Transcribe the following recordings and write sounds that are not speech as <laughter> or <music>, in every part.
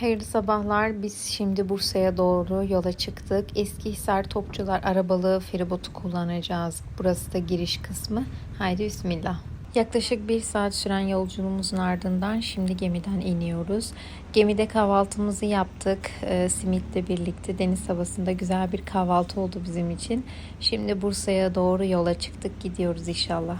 hayırlı sabahlar. Biz şimdi Bursa'ya doğru yola çıktık. Eskihisar Topçular Arabalı feribotu kullanacağız. Burası da giriş kısmı. Haydi bismillah. Yaklaşık bir saat süren yolculuğumuzun ardından şimdi gemiden iniyoruz. Gemide kahvaltımızı yaptık. Ee, simitle birlikte deniz havasında güzel bir kahvaltı oldu bizim için. Şimdi Bursa'ya doğru yola çıktık. Gidiyoruz inşallah.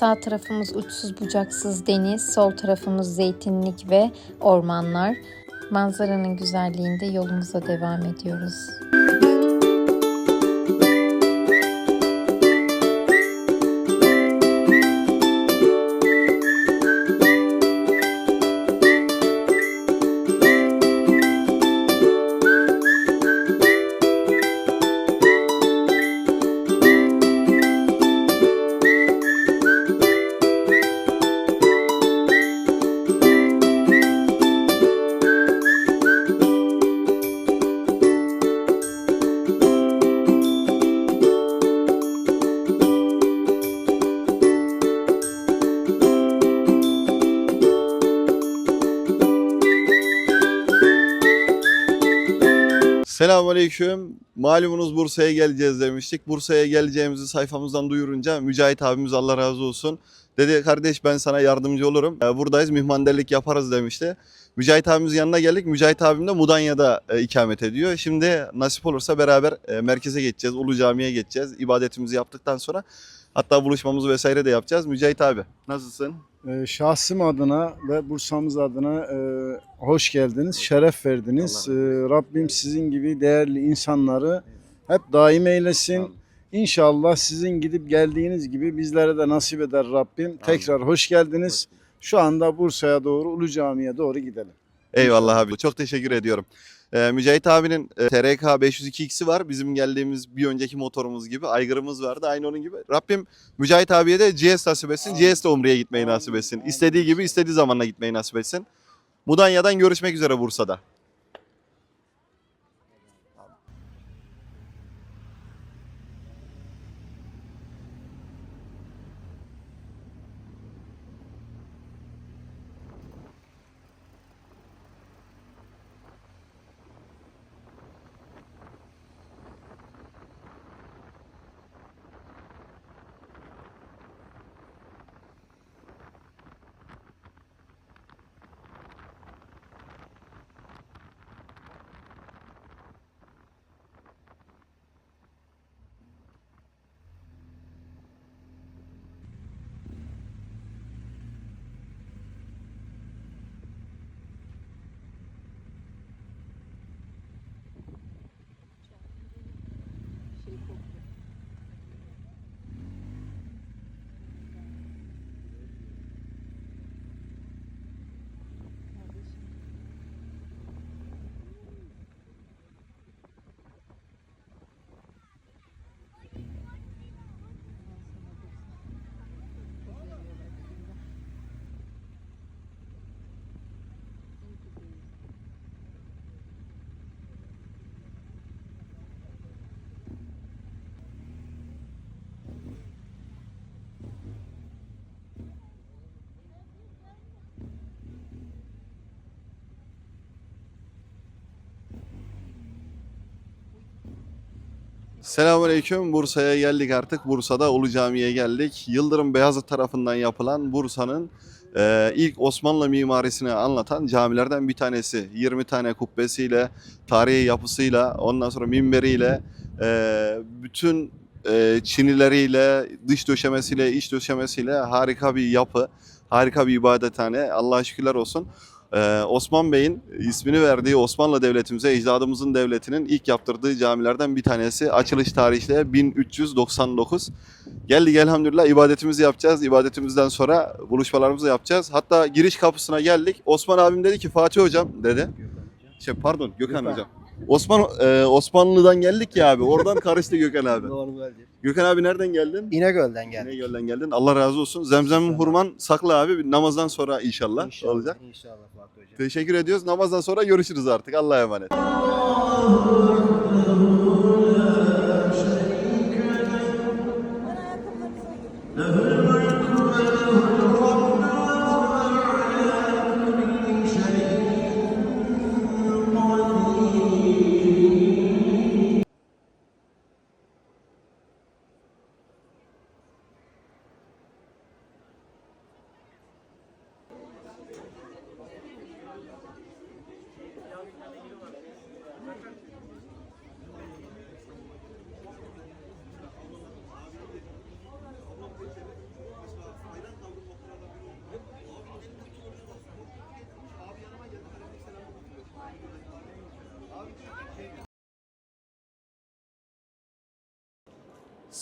Sağ tarafımız uçsuz bucaksız deniz, sol tarafımız zeytinlik ve ormanlar. Manzaranın güzelliğinde yolumuza devam ediyoruz. Selamünaleyküm. Malumunuz Bursa'ya geleceğiz demiştik. Bursa'ya geleceğimizi sayfamızdan duyurunca Mücahit abimiz Allah razı olsun. Dedi kardeş ben sana yardımcı olurum. Ee, Buradayız mihmanderlik yaparız demişti. Mücahit abimizin yanına geldik. Mücahit abim de Mudanya'da e, ikamet ediyor. Şimdi nasip olursa beraber e, merkeze geçeceğiz. Ulu Cami'ye geçeceğiz. İbadetimizi yaptıktan sonra hatta buluşmamızı vesaire de yapacağız. Mücahit abi nasılsın? Ee, Şahsım adına ve Bursa'mız adına e, hoş geldiniz, şeref verdiniz. Ee, Rabbim sizin gibi değerli insanları hep daim eylesin. İnşallah sizin gidip geldiğiniz gibi bizlere de nasip eder Rabbim. Tekrar hoş geldiniz. Şu anda Bursa'ya doğru, Ulu Cami'ye doğru gidelim. Eyvallah abi. Çok teşekkür ediyorum. Ee, Mücahit abinin e, TRK 502X'i var. Bizim geldiğimiz bir önceki motorumuz gibi. Aygırımız vardı. Aynı onun gibi. Rabbim Mücahit abiye de GS nasip etsin. GS de Umre'ye gitmeyi nasip etsin. İstediği gibi istediği zamanla gitmeyi nasip etsin. Mudanya'dan görüşmek üzere Bursa'da. Selamünaleyküm. Bursa'ya geldik artık. Bursa'da Ulu Cami'ye geldik. Yıldırım Beyazıt tarafından yapılan Bursa'nın e, ilk Osmanlı mimarisini anlatan camilerden bir tanesi. 20 tane kubbesiyle, tarihi yapısıyla, ondan sonra minberiyle, e, bütün e, çinileriyle, dış döşemesiyle, iç döşemesiyle harika bir yapı, harika bir ibadethane. Allah'a şükürler olsun. Ee, Osman Bey'in ismini verdiği Osmanlı Devletimize, ecdadımızın devletinin ilk yaptırdığı camilerden bir tanesi. Açılış tarihi de 1399. Geldik elhamdülillah ibadetimizi yapacağız. İbadetimizden sonra buluşmalarımızı yapacağız. Hatta giriş kapısına geldik. Osman abim dedi ki Fatih hocam dedi. Şey pardon Gökhan, Gökhan. hocam. Osman e, Osmanlı'dan geldik ya abi. Oradan karıştı Gökhan abi. <laughs> Normal. Gökhan abi nereden geldin? İnegöl'den geldik. İnegöl'den geldin. Allah razı olsun. Zemzem İnşallah. hurman saklı abi. Namazdan sonra inşallah, İnşallah, olacak. İnşallah Fatih Hocam. Teşekkür ediyoruz. Namazdan sonra görüşürüz artık. Allah'a emanet.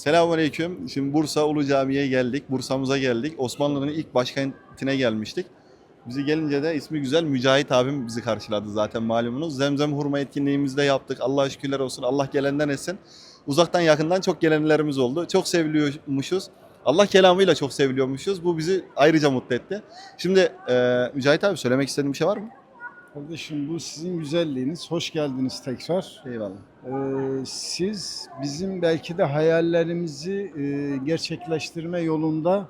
Selamünaleyküm. Şimdi Bursa Ulu Cami'ye geldik. Bursa'mıza geldik. Osmanlı'nın ilk başkentine gelmiştik. Bizi gelince de ismi güzel Mücahit abim bizi karşıladı zaten malumunuz. Zemzem hurma etkinliğimizi de yaptık. Allah'a şükürler olsun. Allah gelenden etsin. Uzaktan yakından çok gelenlerimiz oldu. Çok seviliyormuşuz. Allah kelamıyla çok seviliyormuşuz. Bu bizi ayrıca mutlu etti. Şimdi e, Mücahit abi söylemek istediğin bir şey var mı? Kardeşim bu sizin güzelliğiniz. Hoş geldiniz tekrar. Eyvallah. Ee, siz bizim belki de hayallerimizi e, gerçekleştirme yolunda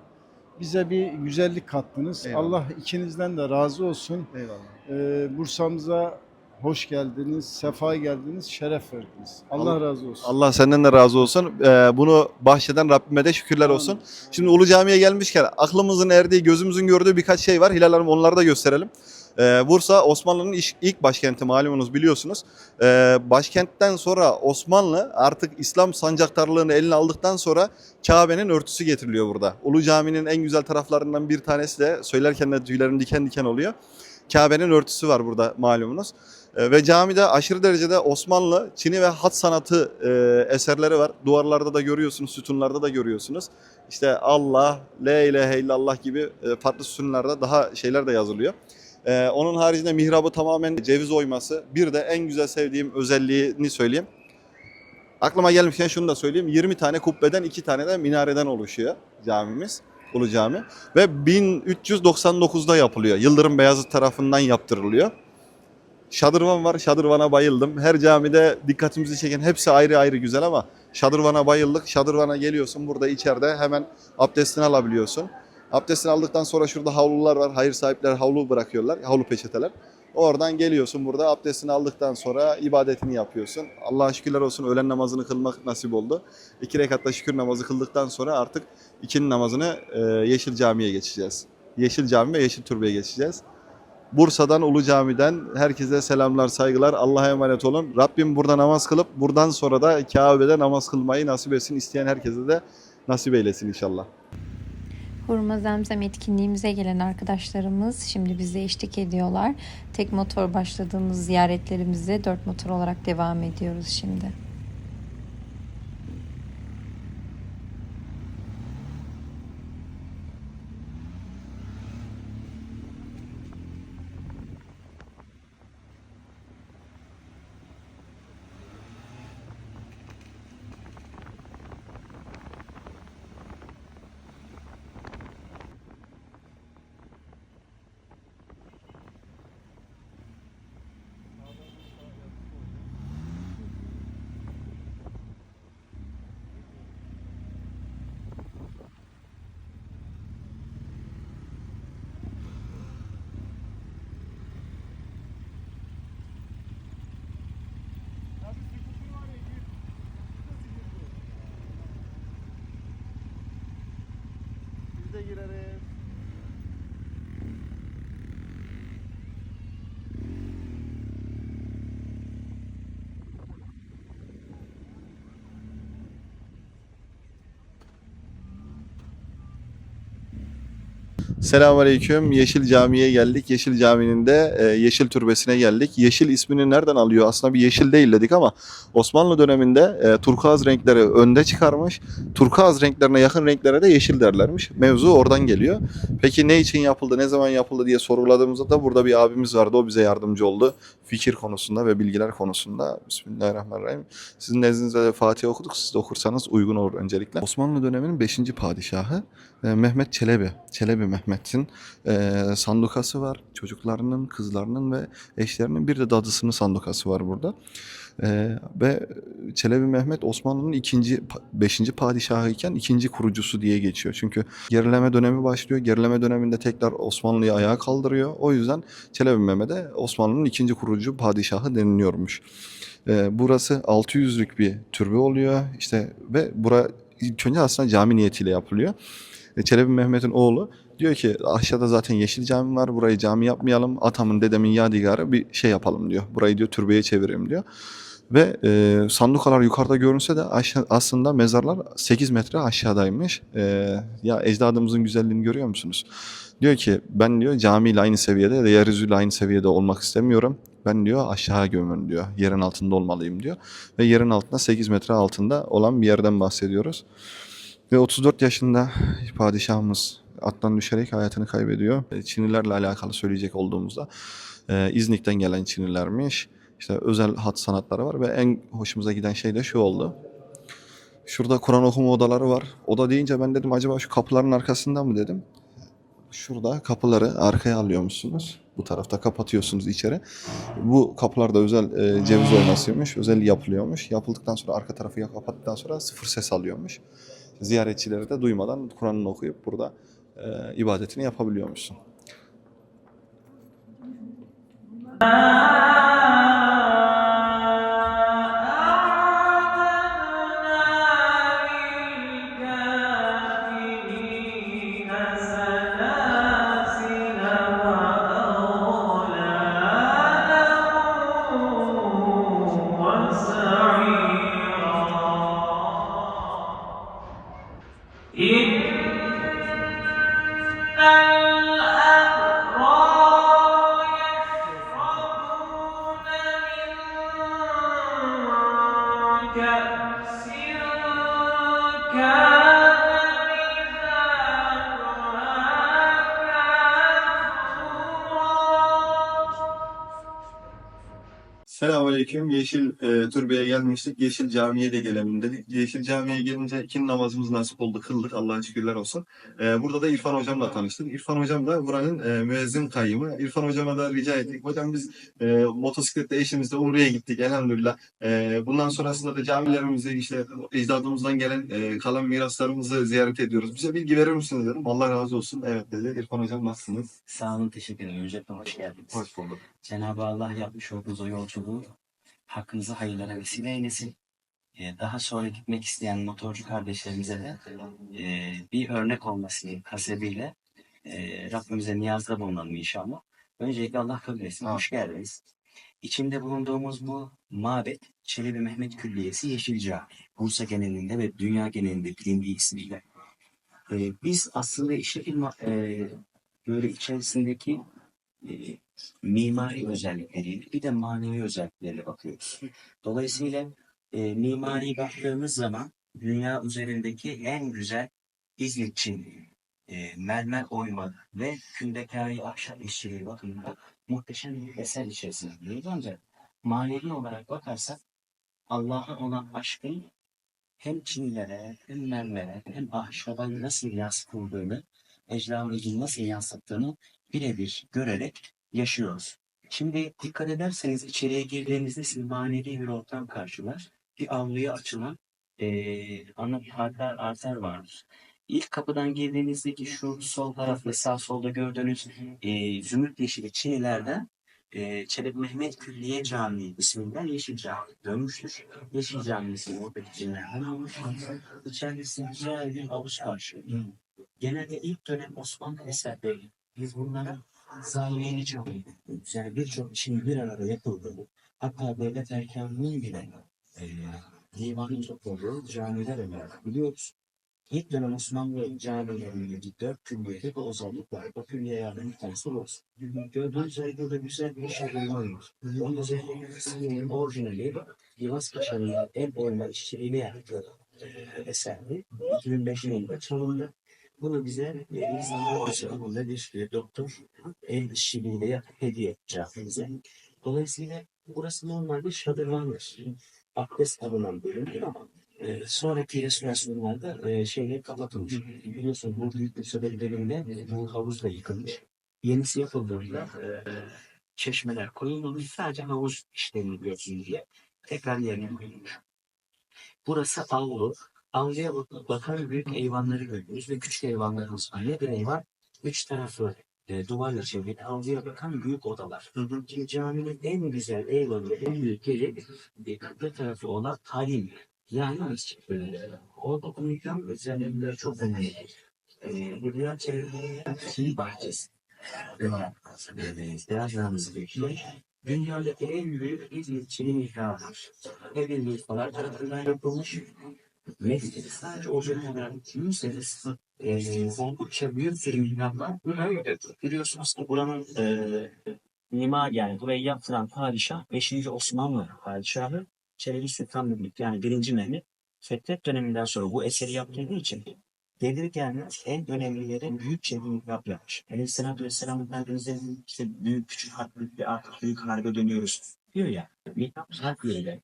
bize bir güzellik kattınız. Eyvallah. Allah ikinizden de razı olsun. Eyvallah. Ee, Bursa'mıza hoş geldiniz, sefa geldiniz, şeref verdiniz. Allah, Allah- razı olsun. Allah senden de razı olsun. Ee, bunu bahşeden Rabbime de şükürler olsun. Şimdi Ulu Cami'ye gelmişken aklımızın erdiği, gözümüzün gördüğü birkaç şey var. Hilal Hanım onları da gösterelim. Ee, Bursa Osmanlı'nın ilk başkenti malumunuz biliyorsunuz. Ee, başkentten sonra Osmanlı artık İslam sancaktarlığını eline aldıktan sonra Kabe'nin örtüsü getiriliyor burada. Ulu Cami'nin en güzel taraflarından bir tanesi de söylerken de tüylerim diken diken oluyor. Kabe'nin örtüsü var burada malumunuz. Ee, ve camide aşırı derecede Osmanlı, Çini ve hat sanatı e, eserleri var. Duvarlarda da görüyorsunuz, sütunlarda da görüyorsunuz. İşte Allah, La ilahe gibi e, farklı sütunlarda daha şeyler de yazılıyor. Ee, onun haricinde mihrabı tamamen ceviz oyması. Bir de en güzel sevdiğim özelliğini söyleyeyim. Aklıma gelmişken şunu da söyleyeyim. 20 tane kubbeden 2 tane de minareden oluşuyor camimiz. Ulu Cami. Ve 1399'da yapılıyor. Yıldırım Beyazıt tarafından yaptırılıyor. Şadırvan var. Şadırvana bayıldım. Her camide dikkatimizi çeken hepsi ayrı ayrı güzel ama Şadırvana bayıldık. Şadırvana geliyorsun burada içeride hemen abdestini alabiliyorsun. Abdestini aldıktan sonra şurada havlular var. Hayır sahipler havlu bırakıyorlar. Havlu peçeteler. Oradan geliyorsun burada abdestini aldıktan sonra ibadetini yapıyorsun. Allah'a şükürler olsun öğlen namazını kılmak nasip oldu. İki rekatta şükür namazı kıldıktan sonra artık ikinin namazını e, Yeşil Cami'ye geçeceğiz. Yeşil Cami ve Yeşil Türbe'ye geçeceğiz. Bursa'dan Ulu Cami'den herkese selamlar, saygılar. Allah'a emanet olun. Rabbim burada namaz kılıp buradan sonra da Kabe'de namaz kılmayı nasip etsin. İsteyen herkese de nasip eylesin inşallah. Hurma Zemzem etkinliğimize gelen arkadaşlarımız şimdi bize eşlik ediyorlar. Tek motor başladığımız ziyaretlerimize dört motor olarak devam ediyoruz şimdi. Biz Selamünaleyküm. Yeşil Cami'ye geldik. Yeşil Cami'nin de e, Yeşil Türbesi'ne geldik. Yeşil ismini nereden alıyor? Aslında bir yeşil değil dedik ama Osmanlı döneminde e, turkuaz renkleri önde çıkarmış. Turkuaz renklerine yakın renklere de yeşil derlermiş. Mevzu oradan geliyor. Peki ne için yapıldı, ne zaman yapıldı diye sorguladığımızda da burada bir abimiz vardı. O bize yardımcı oldu. Fikir konusunda ve bilgiler konusunda. Bismillahirrahmanirrahim. Sizin nezdinizde de Fatih okuduk. Siz de okursanız uygun olur öncelikle. Osmanlı döneminin 5. padişahı e, Mehmet Çelebi. Çelebi Mehmet'in e, sandukası var. Çocuklarının, kızlarının ve eşlerinin bir de dadısının sandukası var burada. E, ve Çelebi Mehmet Osmanlı'nın ikinci, beşinci padişahı iken ikinci kurucusu diye geçiyor. Çünkü gerileme dönemi başlıyor. Gerileme döneminde tekrar Osmanlı'yı ayağa kaldırıyor. O yüzden Çelebi Mehmet'e Osmanlı'nın ikinci kurucu padişahı deniliyormuş. E, burası 600'lük bir türbe oluyor. İşte ve bura önce aslında cami niyetiyle yapılıyor. E, Çelebi Mehmet'in oğlu diyor ki aşağıda zaten yeşil cami var burayı cami yapmayalım. Atamın dedemin yadigarı bir şey yapalım diyor. Burayı diyor türbeye çevirelim diyor. Ve e, sandukalar yukarıda görünse de aşağı, aslında mezarlar 8 metre aşağıdaymış. E, ya ecdadımızın güzelliğini görüyor musunuz? Diyor ki ben diyor camiyle aynı seviyede ya da yeryüzüyle aynı seviyede olmak istemiyorum. Ben diyor aşağı gömün diyor. Yerin altında olmalıyım diyor. Ve yerin altında 8 metre altında olan bir yerden bahsediyoruz. Ve 34 yaşında padişahımız attan düşerek hayatını kaybediyor. E, Çinilerle alakalı söyleyecek olduğumuzda e, İznik'ten gelen Çinilermiş. İşte özel hat sanatları var ve en hoşumuza giden şey de şu oldu. Şurada Kur'an okuma odaları var. Oda deyince ben dedim acaba şu kapıların arkasında mı dedim. Şurada kapıları arkaya alıyormuşsunuz. Bu tarafta kapatıyorsunuz içeri. Bu kapılarda özel e, ceviz oymasıymış. Özel yapılıyormuş. Yapıldıktan sonra arka tarafı kapattıktan sonra sıfır ses alıyormuş. Ziyaretçileri de duymadan Kur'an'ını okuyup burada e, ibadetini yapabiliyormuşsun. Selamünaleyküm. Yeşil e, Türbe'ye gelmiştik. Yeşil Cami'ye de gelelim dedik. Yeşil Cami'ye gelince iki namazımız nasip oldu. Kıldık. Allah'a şükürler olsun. E, burada da İrfan Hocam'la tanıştık. İrfan Hocam da buranın e, müezzin kayyımı. İrfan Hocam'a da rica ettik. Hocam biz e, motosikletle eşimizle Umre'ye gittik elhamdülillah. E, bundan sonrasında da camilerimizi işte ecdadımızdan gelen e, kalan miraslarımızı ziyaret ediyoruz. Bize bilgi verir misiniz dedim. Allah razı olsun. Evet dedi. İrfan Hocam nasılsınız? Sağ olun, teşekkür ederim. Öncelikle hoş geldiniz. Hoş bulduk. Cenab-ı Allah yapmış olduğunuz o yolculuğu hakkınızı hayırlara vesile eylesin. Ee, daha sonra gitmek isteyen motorcu kardeşlerimize de e, bir örnek olması hasebiyle e, Rabbimize niyazda bulunalım inşallah. Öncelikle Allah kabul etsin. Hoş geldiniz. İçinde bulunduğumuz bu mabet Çelebi Mehmet Külliyesi Yeşil Cami. Bursa genelinde ve dünya genelinde bilindiği ismiyle. Ee, biz aslında ma- e, böyle içerisindeki e, mimari özellikleri bir de manevi özelliklerine bakıyoruz. Dolayısıyla e, mimari baktığımız zaman dünya üzerindeki en güzel İzmit Çinli, e, mermer oyma ve kündekari ahşap işçiliği bakımında muhteşem bir eser içerisinde bulunuyoruz. Ancak manevi olarak bakarsak Allah'a olan aşkın hem Çinlilere hem mermere hem ahşaba nasıl yansıtıldığını, ecdadımızın nasıl yansıttığını birebir görerek yaşıyoruz. Şimdi dikkat ederseniz içeriye girdiğinizde sizi manevi bir ortam karşılar. Bir avluya açılan eee ana bir arter, arter vardır. İlk kapıdan girdiğinizdeki şu sol taraf ve sağ solda gördüğünüz eee zümrüt yeşili çinilerden eee Çelebi Mehmet Külliye Camii isminden Yeşil Cami dönmüştür. Yeşil Cami ismi oradaki çinilerden almış. İçerisinde güzel bir havuz karşılıyor. Genelde ilk dönem Osmanlı eserleri biz bunlara cami diyoruz. Yani birçok işin bir arada yapıldığı, hatta devlet erkanının bile e, divanın topladığı camiler olarak biliyoruz. İlk dönem Osmanlı camilerindeki dört külliyede bu özellik var. O külliyelerden bir tanesi bu. Gördüğünüz üzere burada güzel bir şablon var. Onun üzerinde orijinali Yılmaz Paşa'nın el oyma işçiliğini yaptığı e, eserdi. 2005 yılında çalındı. Bunu bize insanlar başarılı bir doktor el işçiliğiyle hediye etti bize. Dolayısıyla burası normalde şadırvandır. Abdest alınan bölümdür ama e, sonraki restorasyonlarda e, şeyle kapatılmış. Biliyorsun bu büyük bir sebeplerinde e, bu havuz da yıkılmış. Yenisi yapıldığında e, çeşmeler koyulmamış. Sadece havuz işlerini görsün diye tekrar yerine koyulmuş. Burası avlu. Avluya bak- bakan büyük eyvanları görüyoruz ve küçük eyvanlarımız var. Ne bir eyvan? Üç tarafı e, duvarla çevrili avluya bakan büyük odalar. Şimdi caminin en güzel eyvanı, en büyük yeri kıble tarafı olan halim. Yani mescit bölümü. Orada özellikleri çok önemli. E, bu dünya çevrelerinde fil bahçesi. Beyaz Namızı bekliyor. Dünyada en büyük İzmitçinin mihrabıdır. Evin mihralar tarafından yapılmış. Mescid sadece o dönemler kimseniz e, oldukça büyük bir mihraplar. Biliyorsunuz ki buranın e, mimar yani burayı yaptıran padişah 5. Osmanlı padişahı Çelebi Sultan Mehmet yani 1. Mehmet Fetret döneminden sonra bu eseri yaptığı için gelir gelmez en önemli yere büyük çevre mihrap yapmış. Aleyhisselatü Vesselam Efendimiz'in işte büyük küçük harplik bir artık büyük harbe dönüyoruz diyor ya. Mihrap harp yeriyle.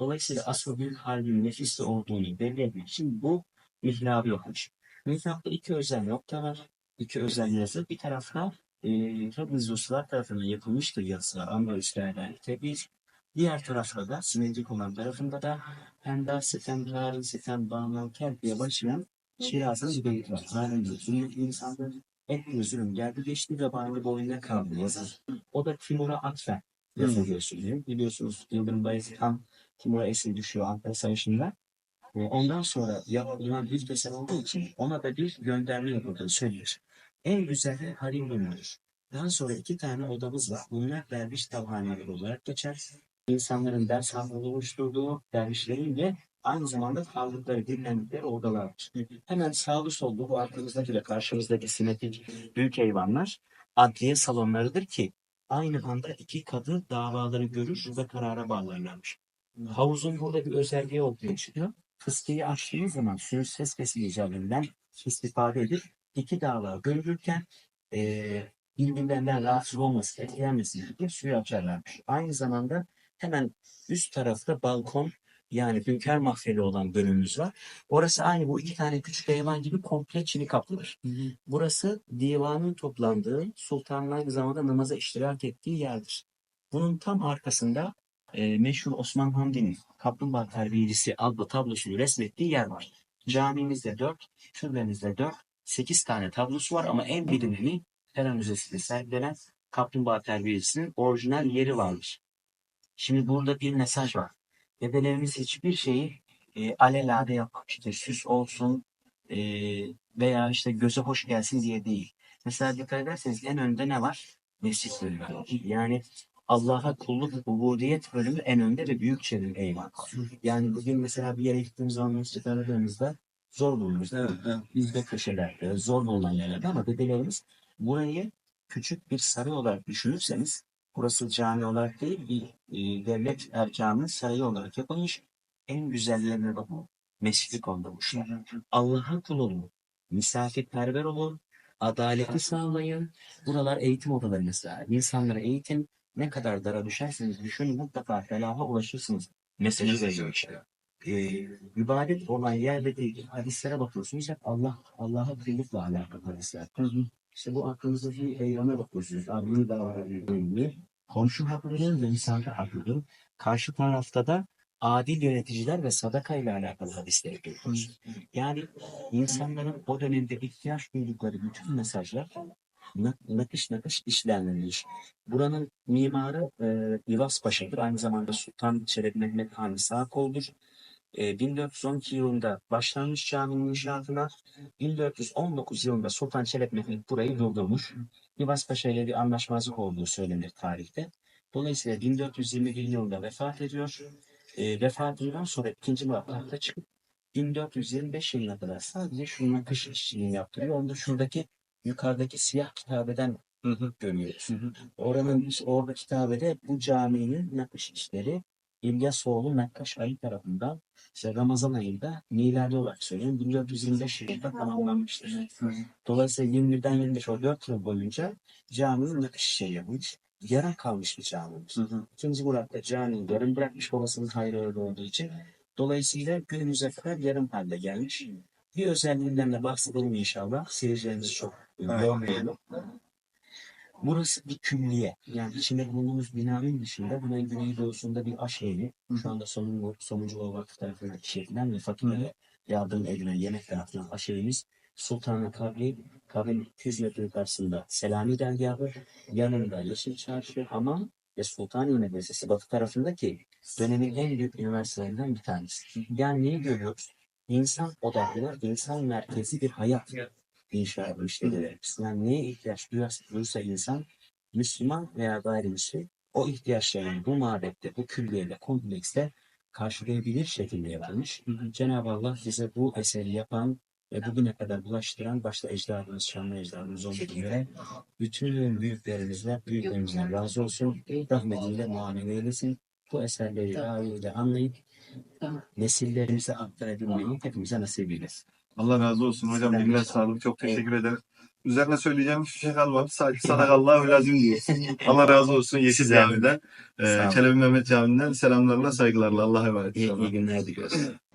Dolayısıyla asıl büyük harbin nefisli olduğunu belli etmek için bu mihrabı yapmış. Mihrapta iki özel nokta var. İki özel yazı. Bir tarafta e, Rabbimiz Ruslar tarafından yapılmıştır yazı. Amber Üstlerden bir. Diğer tarafta da simetrik olan tarafında da Penda, Sitem, Tarih, Sitem, Bağlam, Kelp diye başlayan Şiraz'ın beyit var. Halen diyor. Sünnetli insanların et ve zulüm geldi geçti ve bari boyunda kaldı yazar. O da Timur'a atfen yazılıyor söylüyor. Biliyorsunuz Yıldırım Bayezid Han Timur'a esir düşüyor Ankara Savaşı'nda. E, Ondan sonra yapılan bir desen olduğu için ona da bir gönderme yapıldığı söylüyor. En güzeli Harim bölümüdür. Daha sonra iki tane odamız var. Bunlar derviş tavhaneleri olarak geçer. İnsanların ders halinde oluşturduğu dervişlerin de aynı zamanda kaldıkları, dinlendikleri odalardır. Hemen sağlı sollu bu arkamızdaki de karşımızdaki simetrik büyük eyvanlar adliye salonlarıdır ki aynı anda iki kadı davaları görür ve karara bağlarlarmış. Havuzun burada bir özelliği ortaya çıkıyor. Fıskiyi açtığınız zaman suyun ses kesi icabından istifade edip iki dava görülürken eee birbirlerinden rahatsız olmasın, etkilenmesin diye suyu açarlarmış. Aynı zamanda hemen üst tarafta balkon yani hünkâr mahfeli olan bölümümüz var. Orası aynı bu iki tane küçük eyvan gibi komple çini kaplıdır. Burası divanın toplandığı, sultanın aynı zamanda namaza iştirak ettiği yerdir. Bunun tam arkasında e, meşhur Osman Hamdi'nin Kaplumbağa Terbiyecisi adlı tablosunu resmettiği yer var. Camimizde dört, türbemizde dört, sekiz tane tablosu var ama en bilineni Pera Müzesi'nde sergilenen Kaplumbağa Terbiyecisinin orijinal yeri vardır. Şimdi burada bir mesaj var. Dedelerimiz hiçbir şeyi e, alelade yapmak işte süs olsun e, veya işte göze hoş gelsin diye değil. Mesela dikkat ederseniz en önde ne var? Mescit bölümü. Yani Allah'a kulluk, ubudiyet bölümü en önde ve büyük çevrim eyvan. Yani bugün mesela bir yere gittiğimiz zaman mescit aradığımızda zor değil mi? Bizde köşelerde, zor bulunan yerlerde ama dedelerimiz burayı küçük bir saray olarak düşünürseniz burası cami olarak değil bir e, devlet erkanının sarayı olarak yapılmış. En güzellerine bakın. Mescidi kondurmuşlar. Allah'a kul olun. Misafirperver olun. Adaleti sağlayın. Buralar eğitim odaları mesela. İnsanlara eğitim ne kadar dara düşerseniz düşünün mutlaka felaha ulaşırsınız. Mesajı veriyor işte. Ee, ibadet olan yerde değil. Hadislere bakıyorsunuz hep Allah Allah'a kullukla alakalı hadisler. İşte bu aklınızdaki eyleme bakıyorsunuz. Abini davranıyor. Komşu haklıdır ve misafir haklıdır. Karşı tarafta da adil yöneticiler ve sadaka ile alakalı hadisleri görüyoruz. Yani insanların o dönemde ihtiyaç duydukları bütün mesajlar nakış nakış işlenmiş. Buranın mimarı e, İvas Paşa'dır. Aynı zamanda Sultan Çelebi Mehmet Han Sağkol'dur. E, 1412 yılında başlanmış caminin inşaatına 1419 yılında Sultan Çelebi Mehmet burayı durdurmuş. İvas Paşa ile bir anlaşmazlık olduğu söylenir tarihte. Dolayısıyla 1421 yılında vefat ediyor. E, vefatından sonra ikinci Murat tahta çıkıp 1425 yılına kadar sadece şu nakış işçiliğini yaptırıyor. Onu da şuradaki yukarıdaki siyah kitabeden görüyoruz. Oranın orada kitabede bu caminin nakış işleri İlyasoğlu Nakkaş Ali tarafından işte Ramazan ayında miladi olarak söylüyorum 1425 yılında tamamlanmıştır. Dolayısıyla 21'den 25 o 4 yıl boyunca caminin nakış işleri yapılmış. Yarım kalmış bir camimiz. İkinci Murat camiyi yarım bırakmış babasının hayrı olduğu için. Dolayısıyla günümüze kadar yarım halde gelmiş. Bir özelliğinden de bahsedelim inşallah. Seyircilerimizi çok yormayalım. Burası bir külliye. Yani içinde bulunduğumuz binanın dışında bunun güneydoğusunda bir aş evi. Şu anda Somuncu, Somuncu Vakfı tarafından işletilen ve fakirlere yardım edilen yemek tarafından aş evimiz. Sultanın kabri, kabrin 200 metre yukarısında Selami dergahı, yanında Yeşil Çarşı, Hamam ve Sultaniye Medresesi batı tarafındaki dönemin en büyük üniversitelerinden bir tanesi. Yani neyi görüyoruz? İnsan odaklı, insan merkezi bir hayat inşa etmiş dedelerimiz. Yani neye ihtiyaç duyarsa, insan, Müslüman veya gayrimüslim, o ihtiyaçlarını bu mabette, bu külliyede, komplekste karşılayabilir şekilde yapılmış. Cenab-ı Allah bize bu eseri yapan ve bugüne kadar bulaştıran başta ecdadımız, şanlı ecdadımız olmak üzere bütün büyüklerimizle, büyüklerimizle razı olsun. Rahmetiyle muamele eylesin. Bu eserleri layığıyla anlayıp nesillerimize aktarabilmeyi hepimize nasip eylesin. Allah razı olsun hocam. Eline sağlık. Çok teşekkür ederim. Üzerine söyleyeceğim hiçbir şey kalmadı. Sadece <laughs> sadakallahu lazım diyor. <laughs> Allah razı olsun Yeşil Cami'den. E, olun. Çelebi Mehmet Camii'nden selamlarla saygılarla. Allah'a emanet. İyi, iyi günler diliyoruz. <laughs>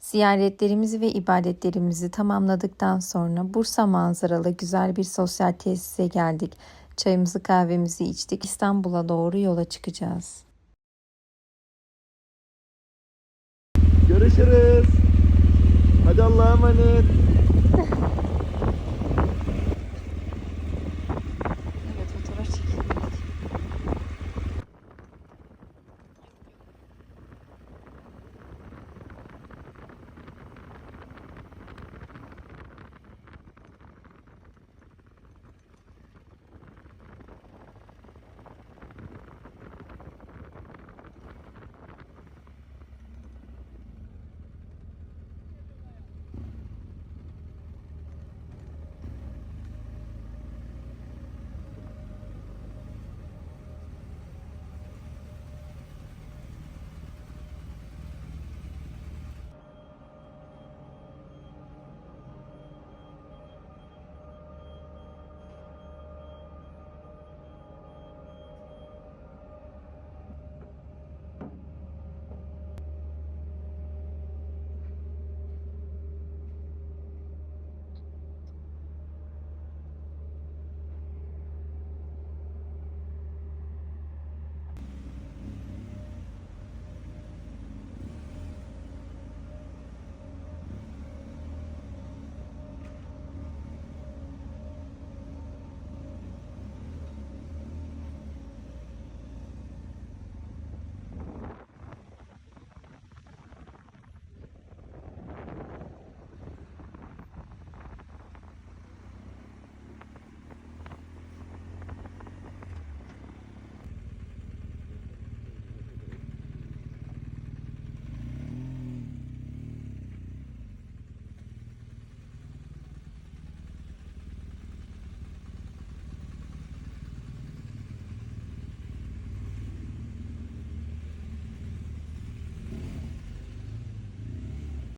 Ziyaretlerimizi ve ibadetlerimizi tamamladıktan sonra Bursa manzaralı güzel bir sosyal tesise geldik. Çayımızı kahvemizi içtik. İstanbul'a doğru yola çıkacağız. Görüşürüz. Hadi Allah'a emanet. <laughs>